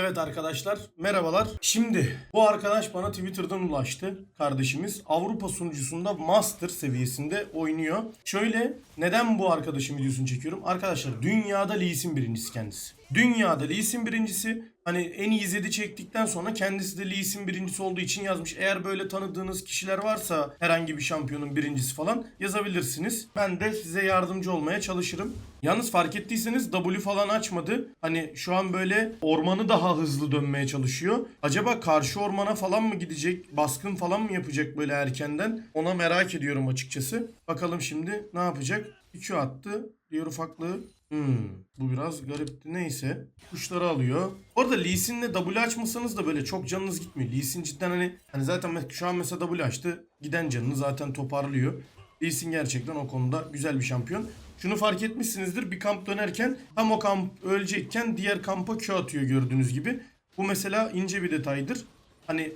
Evet arkadaşlar merhabalar. Şimdi bu arkadaş bana Twitter'dan ulaştı. Kardeşimiz Avrupa sunucusunda Master seviyesinde oynuyor. Şöyle neden bu arkadaşın videosunu çekiyorum? Arkadaşlar dünyada Lee birincisi kendisi. Dünyada Lee birincisi. Hani en iyi izledi çektikten sonra kendisi de Lee Sin birincisi olduğu için yazmış. Eğer böyle tanıdığınız kişiler varsa herhangi bir şampiyonun birincisi falan yazabilirsiniz. Ben de size yardımcı olmaya çalışırım. Yalnız fark ettiyseniz W falan açmadı. Hani şu an böyle ormanı daha hızlı dönmeye çalışıyor. Acaba karşı ormana falan mı gidecek? Baskın falan mı yapacak böyle erkenden? Ona merak ediyorum açıkçası. Bakalım şimdi ne yapacak? 2 attı. Diğer ufaklığı Hmm, bu biraz garipti. Neyse. Kuşları alıyor. Orada Lee Sin'le W açmasanız da böyle çok canınız gitmiyor. Lee Sin cidden hani, hani zaten şu an mesela W açtı. Giden canını zaten toparlıyor. Lee Sin gerçekten o konuda güzel bir şampiyon. Şunu fark etmişsinizdir. Bir kamp dönerken tam o kamp ölecekken diğer kampa Q atıyor gördüğünüz gibi. Bu mesela ince bir detaydır. Hani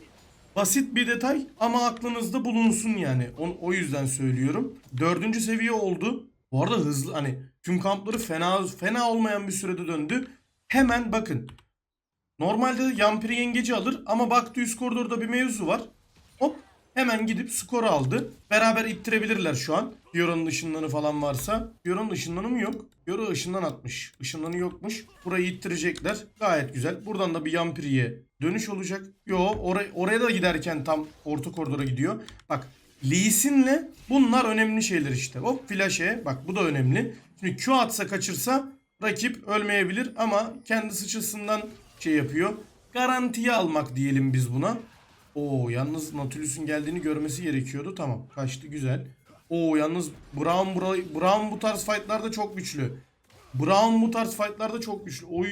Basit bir detay ama aklınızda bulunsun yani. O, o yüzden söylüyorum. Dördüncü seviye oldu. Bu arada hızlı hani tüm kampları fena fena olmayan bir sürede döndü. Hemen bakın. Normalde Yampiri yengeci alır ama baktı üst koridorda bir mevzu var. Hop hemen gidip skoru aldı. Beraber ittirebilirler şu an. Fiora'nın ışınlanı falan varsa. Fiora'nın ışınlanı mı yok? Fiora ışından atmış. Işınlanı yokmuş. Burayı ittirecekler. Gayet güzel. Buradan da bir Yampiri'ye dönüş olacak. Yo oraya, oraya da giderken tam orta koridora gidiyor. Bak Lee bunlar önemli şeyler işte. Hop flash'e bak bu da önemli. Şimdi Q atsa kaçırsa rakip ölmeyebilir ama kendi sıçrasından şey yapıyor. Garantiye almak diyelim biz buna. Oo yalnız Nautilus'un geldiğini görmesi gerekiyordu. Tamam kaçtı güzel. Oo yalnız Brown, Brown bu tarz fightlarda çok güçlü. Brown bu tarz fightlarda çok güçlü. Oy.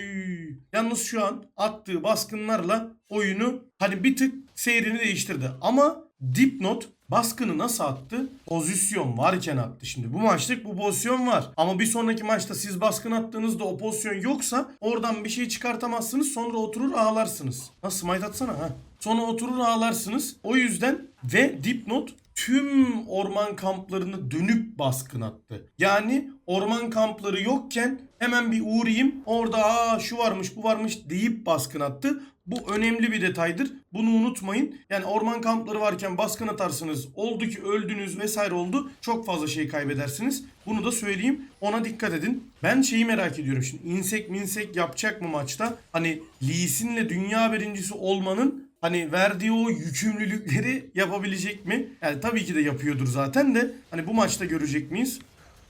Yalnız şu an attığı baskınlarla oyunu hani bir tık seyrini değiştirdi. Ama dipnot baskını nasıl attı? Pozisyon varken attı. Şimdi bu maçlık bu pozisyon var. Ama bir sonraki maçta siz baskın attığınızda o pozisyon yoksa oradan bir şey çıkartamazsınız. Sonra oturur ağlarsınız. Nasıl smite atsana ha. Sonra oturur ağlarsınız. O yüzden ve dipnot tüm orman kamplarını dönüp baskın attı. Yani orman kampları yokken hemen bir uğrayayım orada aa şu varmış bu varmış deyip baskın attı. Bu önemli bir detaydır. Bunu unutmayın. Yani orman kampları varken baskın atarsınız. Oldu ki öldünüz vesaire oldu. Çok fazla şey kaybedersiniz. Bunu da söyleyeyim. Ona dikkat edin. Ben şeyi merak ediyorum şimdi. insek minsek yapacak mı maçta? Hani Lee dünya birincisi olmanın hani verdiği o yükümlülükleri yapabilecek mi? Yani tabii ki de yapıyordur zaten de. Hani bu maçta görecek miyiz?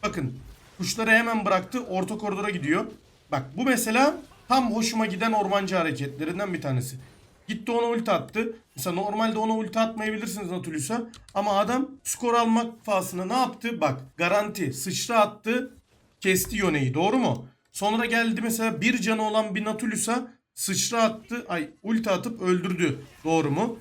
Bakın kuşları hemen bıraktı. Orta koridora gidiyor. Bak bu mesela tam hoşuma giden ormancı hareketlerinden bir tanesi. Gitti ona ulti attı. Mesela normalde ona ulti atmayabilirsiniz Nautilus'a. Ama adam skor almak pahasına ne yaptı? Bak garanti sıçra attı. Kesti Yone'yi doğru mu? Sonra geldi mesela bir canı olan bir Nautilus'a sıçra attı. Ay ulti atıp öldürdü. Doğru mu?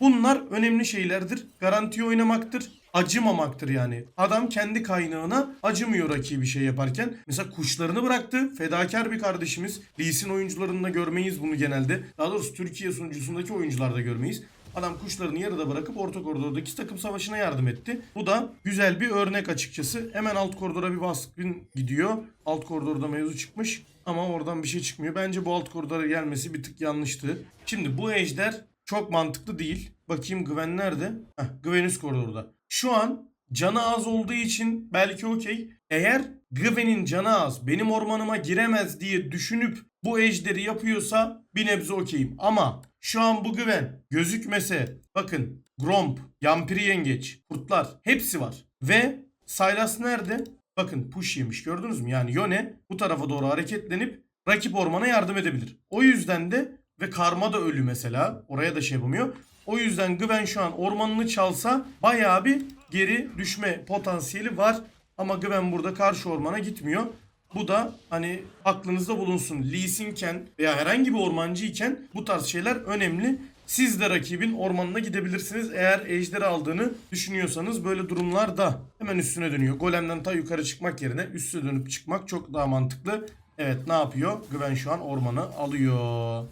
Bunlar önemli şeylerdir. Garanti oynamaktır. Acımamaktır yani. Adam kendi kaynağına acımıyor rakibi şey yaparken. Mesela kuşlarını bıraktı. Fedakar bir kardeşimiz. Lee Sin oyuncularında görmeyiz bunu genelde. Daha doğrusu Türkiye sunucusundaki oyuncularda görmeyiz. Adam kuşlarını yarıda bırakıp orta koridordaki takım savaşına yardım etti. Bu da güzel bir örnek açıkçası. Hemen alt koridora bir baskın gidiyor. Alt koridorda mevzu çıkmış ama oradan bir şey çıkmıyor. Bence bu alt koridora gelmesi bir tık yanlıştı. Şimdi bu ejder çok mantıklı değil. Bakayım Gwen nerede? Heh, Gwen üst koridorda. Şu an canı az olduğu için belki okey. Eğer Gwen'in canı az benim ormanıma giremez diye düşünüp bu ejderi yapıyorsa bir nebze okeyim. Ama şu an bu Gwen gözükmese bakın Gromp, Yampiri Yengeç, Kurtlar hepsi var. Ve Sylas nerede? Bakın push yemiş gördünüz mü? Yani Yone bu tarafa doğru hareketlenip rakip ormana yardım edebilir. O yüzden de ve Karma da ölü mesela. Oraya da şey yapamıyor. O yüzden Gwen şu an ormanını çalsa bayağı bir geri düşme potansiyeli var. Ama Gwen burada karşı ormana gitmiyor. Bu da hani aklınızda bulunsun. Lee Sin'ken veya herhangi bir ormancıyken bu tarz şeyler önemli. Siz de rakibin ormanına gidebilirsiniz eğer ejderi aldığını düşünüyorsanız böyle durumlarda hemen üstüne dönüyor. Golemden ta yukarı çıkmak yerine üstüne dönüp çıkmak çok daha mantıklı. Evet ne yapıyor? Gwen şu an ormanı alıyor.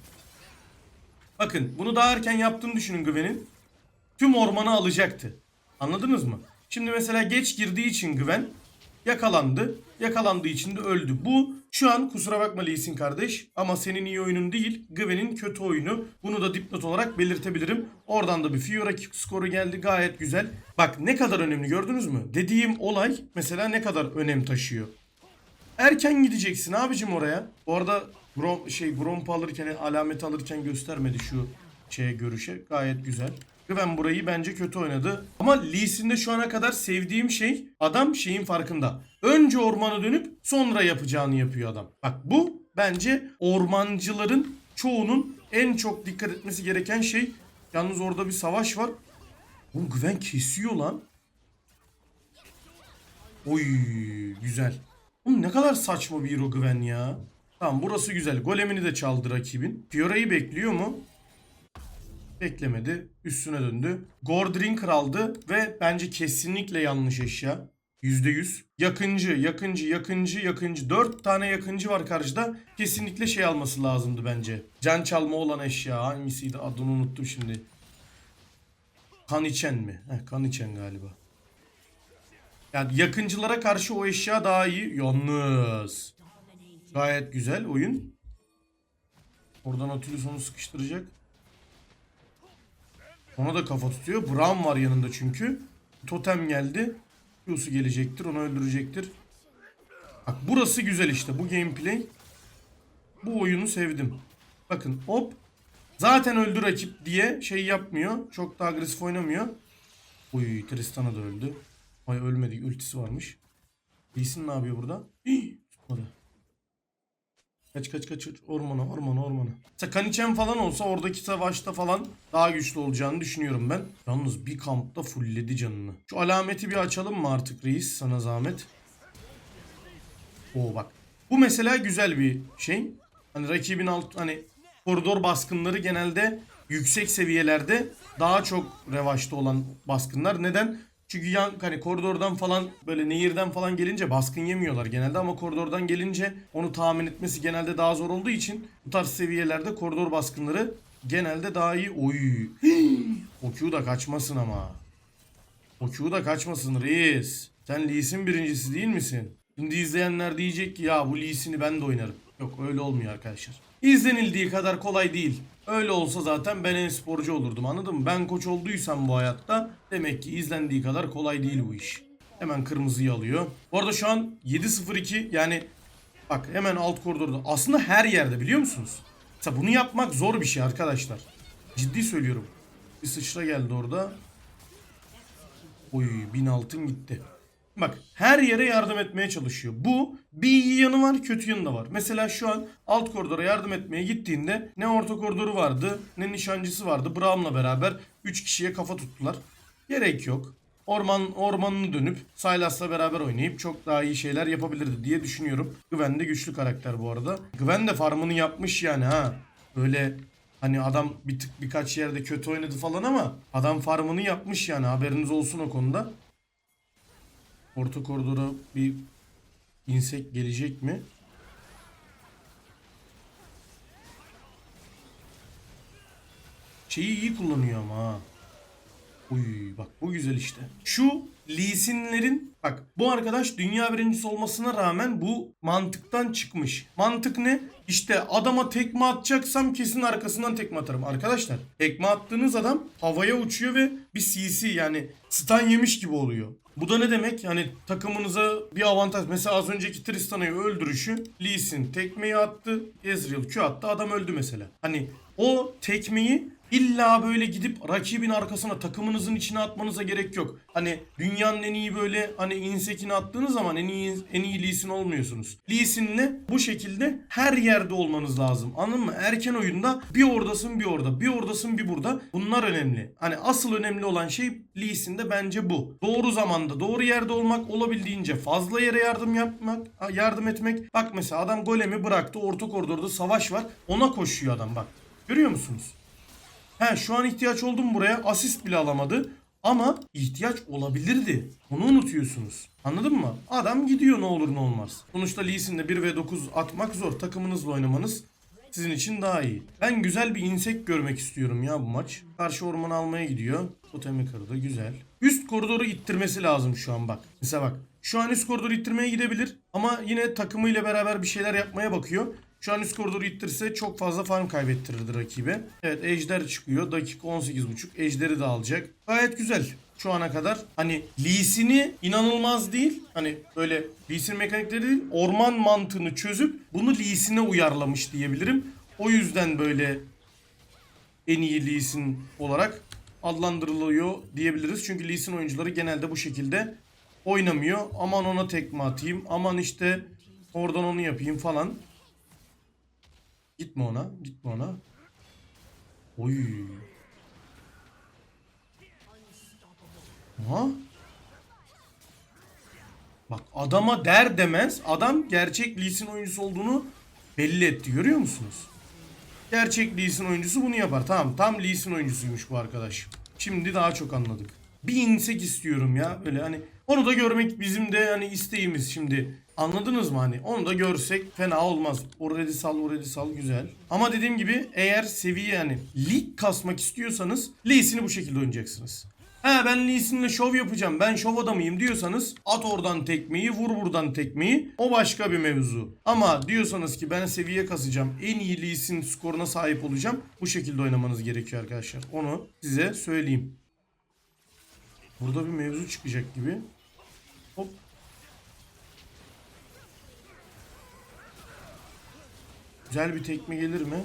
Bakın bunu daha erken yaptığını düşünün Gwen'in. Tüm ormanı alacaktı. Anladınız mı? Şimdi mesela geç girdiği için Gwen Yakalandı. Yakalandığı için de öldü. Bu şu an kusura bakma Lee Sin kardeş ama senin iyi oyunun değil Gwen'in kötü oyunu. Bunu da dipnot olarak belirtebilirim. Oradan da bir Fiora skoru geldi gayet güzel. Bak ne kadar önemli gördünüz mü? Dediğim olay mesela ne kadar önem taşıyor. Erken gideceksin abicim oraya. Bu arada Grom, şey Gromp alırken alamet alırken göstermedi şu şeye görüşe. Gayet güzel. Gwen burayı bence kötü oynadı. Ama Lee şu ana kadar sevdiğim şey adam şeyin farkında. Önce ormana dönüp sonra yapacağını yapıyor adam. Bak bu bence ormancıların çoğunun en çok dikkat etmesi gereken şey. Yalnız orada bir savaş var. Oğlum Gwen kesiyor lan. Oy güzel. Oğlum ne kadar saçma bir hero Gwen ya. Tamam burası güzel. Golemini de çaldı rakibin. Fiora'yı bekliyor mu? Beklemedi. Üstüne döndü. Gordrinker aldı ve bence kesinlikle yanlış eşya. %100. Yakıncı, yakıncı, yakıncı, yakıncı. 4 tane yakıncı var karşıda. Kesinlikle şey alması lazımdı bence. Can çalma olan eşya. Hangisiydi? Adını unuttum şimdi. Kan içen mi? Heh, kan içen galiba. Yani yakıncılara karşı o eşya daha iyi. Yalnız. Gayet güzel oyun. Oradan Atülüs onu sıkıştıracak. Ona da kafa tutuyor. Bram var yanında çünkü. Totem geldi. Q'su gelecektir. Onu öldürecektir. Bak burası güzel işte. Bu gameplay. Bu oyunu sevdim. Bakın hop. Zaten öldü rakip diye şey yapmıyor. Çok da agresif oynamıyor. Uy Tristana da öldü. Ay ölmedi. Ultisi varmış. Lee Sin ne yapıyor burada? Hii, tutmadı. Kaç kaç kaç ormana ormana ormana. Mesela Kaniçen falan olsa oradaki savaşta falan daha güçlü olacağını düşünüyorum ben. Yalnız bir kampta fullledi canını. Şu alameti bir açalım mı artık reis sana zahmet. Oo bak. Bu mesela güzel bir şey. Hani rakibin alt hani koridor baskınları genelde yüksek seviyelerde daha çok revaçta olan baskınlar. Neden? Çünkü yan hani koridordan falan böyle nehirden falan gelince baskın yemiyorlar genelde ama koridordan gelince onu tahmin etmesi genelde daha zor olduğu için bu tarz seviyelerde koridor baskınları genelde daha iyi. Oy. o Q da kaçmasın ama. O Q da kaçmasın reis. Sen Lee Sin birincisi değil misin? Şimdi izleyenler diyecek ki ya bu Lee Sin'i ben de oynarım. Yok öyle olmuyor arkadaşlar. İzlenildiği kadar kolay değil. Öyle olsa zaten ben en sporcu olurdum anladın mı? Ben koç olduysam bu hayatta demek ki izlendiği kadar kolay değil bu iş. Hemen kırmızıyı alıyor. Bu arada şu an 7-0-2 yani bak hemen alt koridorda. Aslında her yerde biliyor musunuz? Mesela bunu yapmak zor bir şey arkadaşlar. Ciddi söylüyorum. Bir sıçra geldi orada. Oy bin altın gitti. Bak her yere yardım etmeye çalışıyor. Bu bir iyi yanı var kötü yanı da var. Mesela şu an alt koridora yardım etmeye gittiğinde ne orta koridoru vardı ne nişancısı vardı. Braum'la beraber 3 kişiye kafa tuttular. Gerek yok. Orman ormanını dönüp Sylas'la beraber oynayıp çok daha iyi şeyler yapabilirdi diye düşünüyorum. Gwen de güçlü karakter bu arada. Gwen de farmını yapmış yani ha. Böyle hani adam bir tık birkaç yerde kötü oynadı falan ama adam farmını yapmış yani haberiniz olsun o konuda. Orta koridora bir insek gelecek mi? Şeyi iyi kullanıyor ama ha. Uy bak bu güzel işte. Şu Lee Sin'lerin bak bu arkadaş dünya birincisi olmasına rağmen bu mantıktan çıkmış. Mantık ne? İşte adama tekme atacaksam kesin arkasından tekme atarım. Arkadaşlar tekme attığınız adam havaya uçuyor ve bir CC yani stun yemiş gibi oluyor. Bu da ne demek? Yani takımınıza bir avantaj. Mesela az önceki Tristana'yı öldürüşü Lee Sin tekmeyi attı. Ezreal Q attı. Adam öldü mesela. Hani o tekmeyi illa böyle gidip rakibin arkasına takımınızın içine atmanıza gerek yok. Hani dünyanın en iyi böyle hani insekini attığınız zaman en iyi en iyi Lee Sin olmuyorsunuz. Lee Sin'le bu şekilde her yerde olmanız lazım. Anladın mı? Erken oyunda bir oradasın bir orada. Bir oradasın bir burada. Bunlar önemli. Hani asıl önemli olan şey Lee Sin'de bence bu. Doğru zamanda doğru yerde olmak olabildiğince fazla yere yardım yapmak yardım etmek. Bak mesela adam golemi bıraktı orta koridorda savaş var. Ona koşuyor adam bak. Görüyor musunuz? He şu an ihtiyaç oldu mu buraya? Asist bile alamadı. Ama ihtiyaç olabilirdi. Onu unutuyorsunuz. Anladın mı? Adam gidiyor ne olur ne olmaz. Sonuçta Lee Sin'de 1v9 atmak zor. Takımınızla oynamanız sizin için daha iyi. Ben güzel bir insek görmek istiyorum ya bu maç. Karşı ormanı almaya gidiyor. Totemi kırdı güzel. Üst koridoru ittirmesi lazım şu an bak. Mesela bak. Şu an üst koridoru ittirmeye gidebilir. Ama yine takımıyla beraber bir şeyler yapmaya bakıyor. Şu an üst koridoru ittirse çok fazla farm kaybettirirdi rakibe. Evet ejder çıkıyor. Dakika 18.5. Ejderi de alacak. Gayet güzel. Şu ana kadar hani Lee'sini inanılmaz değil. Hani böyle Lee'sin mekanikleri değil. Orman mantığını çözüp bunu Lee'sine uyarlamış diyebilirim. O yüzden böyle en iyi Lee Sin olarak adlandırılıyor diyebiliriz. Çünkü Lee Sin oyuncuları genelde bu şekilde oynamıyor. Aman ona tekme atayım. Aman işte oradan onu yapayım falan. Gitme ona. Gitme ona. Oy. Ha? Bak adama der demez adam gerçek Lee Sin oyuncusu olduğunu belli etti. Görüyor musunuz? Gerçek Lee Sin oyuncusu bunu yapar. Tamam tam Lee Sin oyuncusuymuş bu arkadaş. Şimdi daha çok anladık. Bir insek istiyorum ya. Böyle hani onu da görmek bizim de hani isteğimiz şimdi. Anladınız mı hani? Onu da görsek fena olmaz. Orada sal, orada sal güzel. Ama dediğim gibi eğer seviye yani lig kasmak istiyorsanız Lee Sin'i bu şekilde oynayacaksınız. He ben Lee Sin'le şov yapacağım. Ben şov adamıyım diyorsanız at oradan tekmeyi, vur buradan tekmeyi. O başka bir mevzu. Ama diyorsanız ki ben seviye kasacağım. En iyi Lee Sin skoruna sahip olacağım. Bu şekilde oynamanız gerekiyor arkadaşlar. Onu size söyleyeyim. Burada bir mevzu çıkacak gibi. Hop. Güzel bir tekme gelir mi?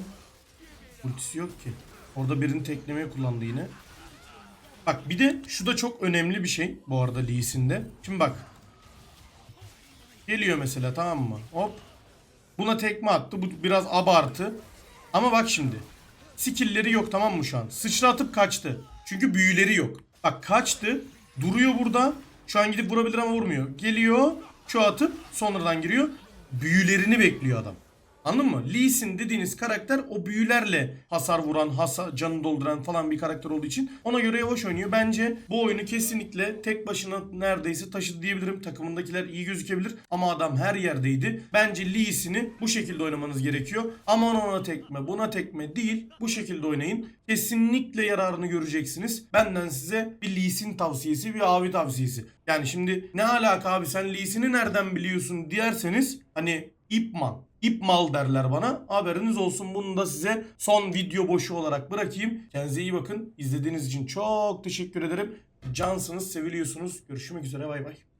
Ultisi yok ki. Orada birini teklemeye kullandı yine. Bak bir de şu da çok önemli bir şey bu arada Lee Sin'de. Şimdi bak. Geliyor mesela tamam mı? Hop. Buna tekme attı. Bu biraz abartı. Ama bak şimdi. Skill'leri yok tamam mı şu an? Sıçratıp kaçtı. Çünkü büyüleri yok. Bak kaçtı. Duruyor burada. Şu an gidip vurabilir ama vurmuyor. Geliyor. Şu atıp sonradan giriyor. Büyülerini bekliyor adam. Anladın mı? Lee Sin dediğiniz karakter o büyülerle hasar vuran, hasar, canı dolduran falan bir karakter olduğu için ona göre yavaş oynuyor. Bence bu oyunu kesinlikle tek başına neredeyse taşıdı diyebilirim. Takımındakiler iyi gözükebilir ama adam her yerdeydi. Bence Lee Sin'i bu şekilde oynamanız gerekiyor. Aman ona tekme, buna tekme değil. Bu şekilde oynayın. Kesinlikle yararını göreceksiniz. Benden size bir Lee Sin tavsiyesi, bir abi tavsiyesi. Yani şimdi ne alaka abi sen Lee Sin'i nereden biliyorsun derseniz hani İpman. İp mal derler bana. Haberiniz olsun. Bunu da size son video boşu olarak bırakayım. Kendinize iyi bakın. İzlediğiniz için çok teşekkür ederim. Cansınız, seviliyorsunuz. Görüşmek üzere. Bay bay.